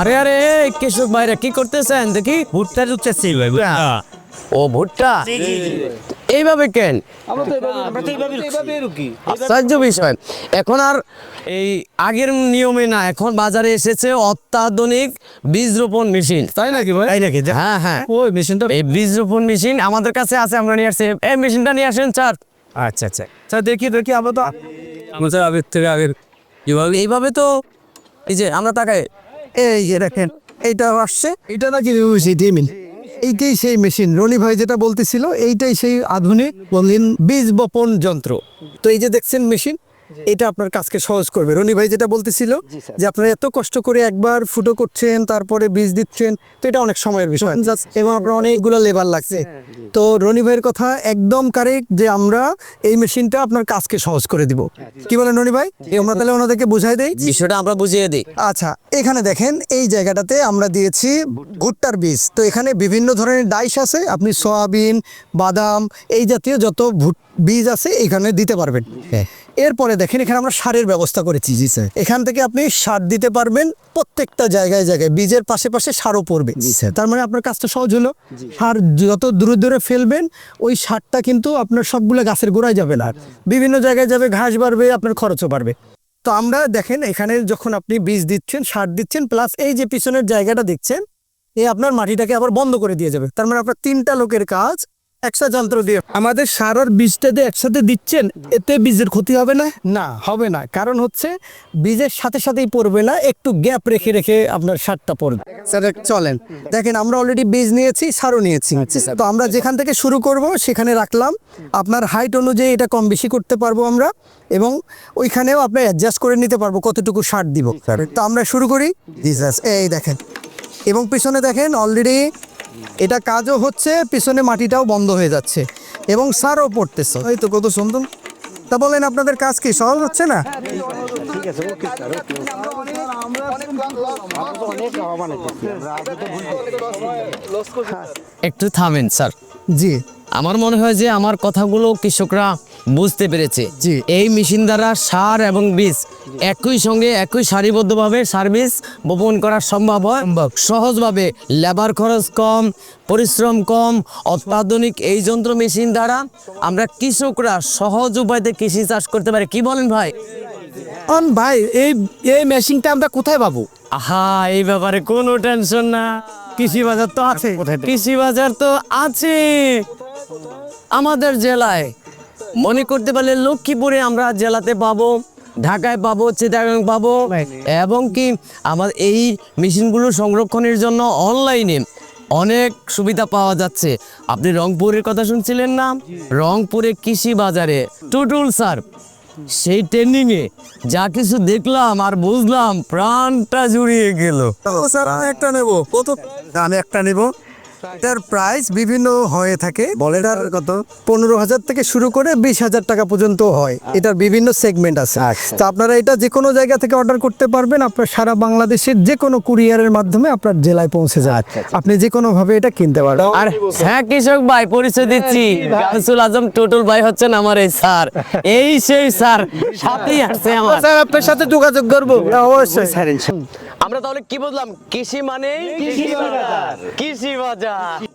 আরে আরে কৃষক ভাইরা কি করতেছেন? দেখি ভুট্টা উঠতেছি ভাই ও ভুট্টা? এইভাবে কেন? আশ্চর্য বিষয়। এখন আর এই আগের নিয়মে না এখন বাজারে এসেছে অত্যাধুনিক বীজ রোপণ মেশিন। তাই নাকি ভাই? তাই নাকি? হ্যাঁ হ্যাঁ। ওই মেশিনটা এই বীজ রোপণ মেশিন আমাদের কাছে আছে আমরা নিয়ে আসছি। এই মেশিনটা নিয়ে আসেন স্যার আচ্ছা আচ্ছা। স্যার দেখি দেখি আমরা তো আমাদের আগের থেকে আগের এইভাবে এইভাবে তো এই যে আমরা তাকাই। এই যে দেখেন এইটা আসছে। এটা নাকি ডিমিন এইটাই সেই মেশিন রনি ভাই যেটা বলতেছিল এইটাই সেই আধুনিক বললেন বীজ বপন যন্ত্র। তো এই যে দেখছেন মেশিন এটা আপনার কাজকে সহজ করবে। রনি ভাই যেটা বলতেছিল যে আপনারা এত কষ্ট করে একবার ফুটো করছেন তারপরে বীজ দিচ্ছেন তো এটা অনেক সময়ের বিষয়। এবং আপনার অনেকগুলো লেবার লাগছে। তো রনি ভাইয়ের কথা একদম কারেক্ট যে আমরা এই মেশিনটা আপনার কাজকে সহজ করে দিব। কি বলেন রনি ভাই? আমরা তাহলে ওনাদেরকে বুঝাই দেই? বিষয়টা আমরা বুঝিয়ে দিই। আচ্ছা এখানে দেখেন এই জায়গাটাতে আমরা দিয়েছি ভুট্টার বীজ। তো এখানে বিভিন্ন ধরনের ডাইস আছে আপনি সয়াবিন বাদাম এই জাতীয় যত ভুট বীজ আছে এখানে দিতে পারবেন। এরপরে দেখেন এখানে আমরা সারের ব্যবস্থা করেছি। জি স্যার। এখান থেকে আপনি সার দিতে পারবেন প্রত্যেকটা জায়গায় জায়গায়। বীজের পাশে পাশে সারও পড়বে। তার মানে আপনার কাজটা সহজ হলো। সার যত দূরে দূরে ফেলবেন ওই সারটা কিন্তু আপনার সবগুলো গাছের গোড়ায় যাবে না। বিভিন্ন জায়গায় যাবে ঘাস বাড়বে আপনার খরচও বাড়বে। তো আমরা দেখেন এখানে যখন আপনি বীজ দিচ্ছেন, সার দিচ্ছেন প্লাস এই যে পিছনের জায়গাটা দেখছেন এই আপনার মাটিটাকে আবার বন্ধ করে দিয়ে যাবে। তার মানে আপনার তিনটা লোকের কাজ একসাথে যন্ত্র দিয়ে। আমাদের সার আর বীজটা দিয়ে একসাথে দিচ্ছেন এতে বীজের ক্ষতি হবে না? না হবে না। কারণ হচ্ছে বীজের সাথে সাথেই পড়বে না একটু গ্যাপ রেখে রেখে আপনার সারটা পড়বে। স্যার চলেন। দেখেন আমরা অলরেডি বীজ নিয়েছি সারও নিয়েছি। তো আমরা যেখান থেকে শুরু করব সেখানে রাখলাম। আপনার হাইট অনুযায়ী এটা কম বেশি করতে পারব আমরা এবং ওইখানেও আপনি অ্যাডজাস্ট করে নিতে পারব কতটুকু সার দিব। তো আমরা শুরু করি। এই দেখেন। এবং পিছনে দেখেন অলরেডি এটা কাজও হচ্ছে পিছনে মাটিটাও বন্ধ হয়ে যাচ্ছে এবং সারও পড়তেছে। এই তো কত সুন্দর। তা বলেন আপনাদের কাজ কি? সহজ হচ্ছে না? একটু থামেন স্যার। জি। আমার মনে হয় যে আমার কথাগুলো কৃষকরা বুঝতে পেরেছে। এই মেশিন দ্বারা সার এবং বীজ একই সঙ্গে একই সারিবদ্ধভাবে সার বীজ বপন করা সম্ভব হয়। সহজভাবে লেবার খরচ কম পরিশ্রম কম অত্যাধুনিক এই যন্ত্র মেশিন দ্বারা আমরা কৃষকরা সহজ উপায়তে কৃষি চাষ করতে পারি। কি বলেন ভাই? অন ভাই এই এই মেশিনটা আমরা কোথায় পাবো? আহা এই ব্যাপারে কোনো টেনশন না। কৃষি বাজার তো আছে। কৃষি বাজার তো আছে। আমাদের জেলায় মনে করতে পারলে লক্ষ্মীপুরে আমরা জেলাতে পাবো ঢাকায় পাবো চিটাগাং পাবো এবং কি আমার এই মেশিনগুলো সংরক্ষণের জন্য অনলাইনে অনেক সুবিধা পাওয়া যাচ্ছে। আপনি রংপুরের কথা শুনছিলেন না? রংপুরে কৃষি বাজারে টুটুল স্যার সেই ট্রেন্ডিং এ যা কিছু দেখলাম আর বুঝলাম প্রাণটা জুড়িয়ে গেল। স্যার আমি একটা নেব। কত? আমি একটা নেব। এটার প্রাইস বিভিন্ন হয়ে থাকে। এটার কত? পনেরো হাজার থেকে শুরু করে বিশ হাজার টাকা পর্যন্ত হয়। এটার বিভিন্ন সেগমেন্ট আছে। তো আপনারা এটা যে কোনো জায়গা থেকে অর্ডার করতে পারবেন। আপনার সারা বাংলাদেশের যে কোনো কুরিয়ারের মাধ্যমে আপনার জেলায় পৌঁছে যায়। আপনি যে কোনো ভাবে এটা কিনতে পারবেন আর হ্যাঁ কৃষক ভাই পরিচয় দিচ্ছি। গামসুল আজম টুটুল ভাই হচ্ছেন আমার এই স্যার। এই সেই স্যার। সাথেই আসছে আমার। স্যার আপনার সাথে যোগাযোগ করব। অবশ্যই। স্যার আমরা তাহলে কি বললাম কৃষি মানে কৃষি বাজার। কৃষি বাজার। 진짜.